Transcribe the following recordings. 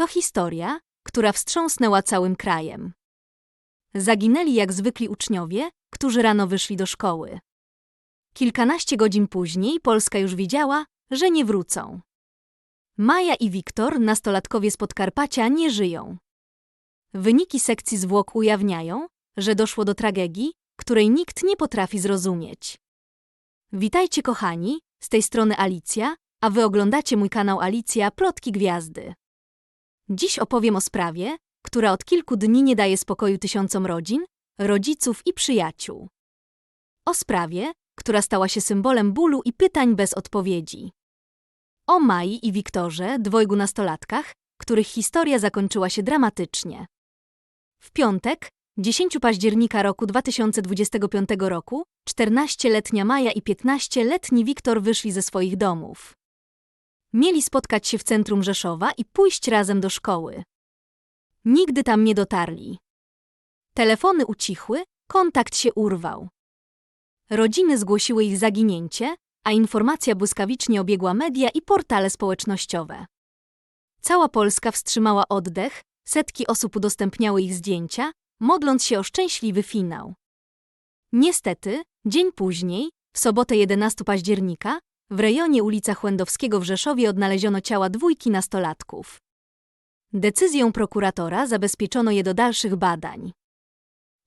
To historia, która wstrząsnęła całym krajem. Zaginęli jak zwykli uczniowie, którzy rano wyszli do szkoły. Kilkanaście godzin później Polska już wiedziała, że nie wrócą. Maja i Wiktor, nastolatkowie z Podkarpacia, nie żyją. Wyniki sekcji zwłok ujawniają, że doszło do tragedii, której nikt nie potrafi zrozumieć. Witajcie kochani, z tej strony Alicja, a wy oglądacie mój kanał Alicja Plotki Gwiazdy. Dziś opowiem o sprawie, która od kilku dni nie daje spokoju tysiącom rodzin, rodziców i przyjaciół. O sprawie, która stała się symbolem bólu i pytań bez odpowiedzi. O Mai i Wiktorze, dwojgu nastolatkach, których historia zakończyła się dramatycznie. W piątek, 10 października roku 2025 roku, 14-letnia Maja i 15-letni Wiktor wyszli ze swoich domów. Mieli spotkać się w centrum Rzeszowa i pójść razem do szkoły. Nigdy tam nie dotarli. Telefony ucichły, kontakt się urwał. Rodziny zgłosiły ich zaginięcie, a informacja błyskawicznie obiegła media i portale społecznościowe. Cała Polska wstrzymała oddech, setki osób udostępniały ich zdjęcia, modląc się o szczęśliwy finał. Niestety, dzień później, w sobotę 11 października, w rejonie ulica Chłędowskiego w Rzeszowie odnaleziono ciała dwójki nastolatków. Decyzją prokuratora zabezpieczono je do dalszych badań.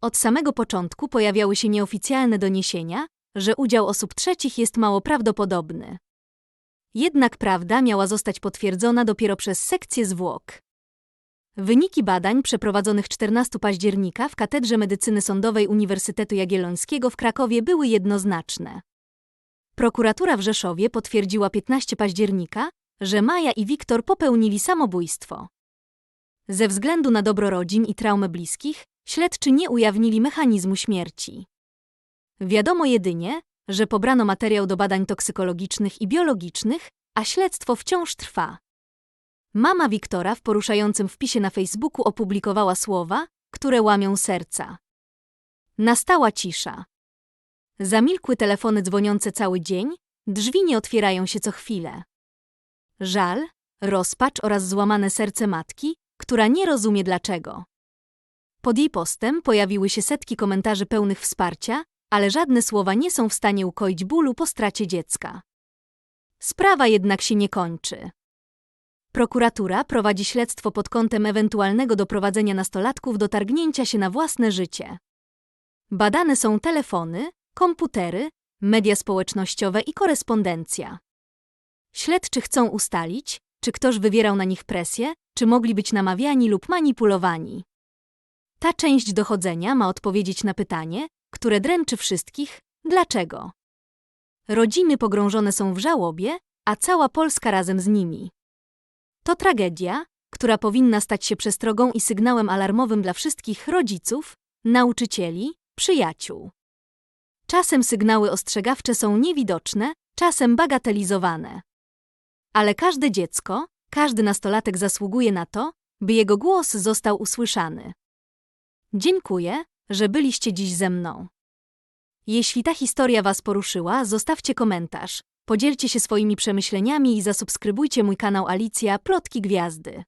Od samego początku pojawiały się nieoficjalne doniesienia, że udział osób trzecich jest mało prawdopodobny. Jednak prawda miała zostać potwierdzona dopiero przez sekcję zwłok. Wyniki badań przeprowadzonych 14 października w Katedrze Medycyny Sądowej Uniwersytetu Jagiellońskiego w Krakowie były jednoznaczne. Prokuratura w Rzeszowie potwierdziła 15 października, że Maja i Wiktor popełnili samobójstwo. Ze względu na dobro rodzin i traumę bliskich, śledczy nie ujawnili mechanizmu śmierci. Wiadomo jedynie, że pobrano materiał do badań toksykologicznych i biologicznych, a śledztwo wciąż trwa. Mama Wiktora w poruszającym wpisie na Facebooku opublikowała słowa, które łamią serca. Nastała cisza. Zamilkły telefony dzwoniące cały dzień, drzwi nie otwierają się co chwilę. Żal, rozpacz oraz złamane serce matki, która nie rozumie dlaczego. Pod jej postem pojawiły się setki komentarzy pełnych wsparcia, ale żadne słowa nie są w stanie ukoić bólu po stracie dziecka. Sprawa jednak się nie kończy. Prokuratura prowadzi śledztwo pod kątem ewentualnego doprowadzenia nastolatków do targnięcia się na własne życie. Badane są telefony, komputery, media społecznościowe i korespondencja. Śledczy chcą ustalić, czy ktoś wywierał na nich presję, czy mogli być namawiani lub manipulowani. Ta część dochodzenia ma odpowiedzieć na pytanie, które dręczy wszystkich dlaczego. Rodziny pogrążone są w żałobie, a cała Polska razem z nimi. To tragedia, która powinna stać się przestrogą i sygnałem alarmowym dla wszystkich rodziców, nauczycieli, przyjaciół. Czasem sygnały ostrzegawcze są niewidoczne, czasem bagatelizowane. Ale każde dziecko, każdy nastolatek zasługuje na to, by jego głos został usłyszany. Dziękuję, że byliście dziś ze mną. Jeśli ta historia Was poruszyła, zostawcie komentarz, podzielcie się swoimi przemyśleniami i zasubskrybujcie mój kanał Alicja Plotki Gwiazdy.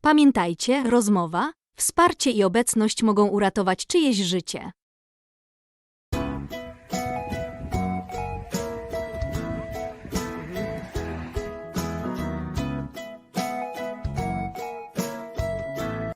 Pamiętajcie, rozmowa, wsparcie i obecność mogą uratować czyjeś życie.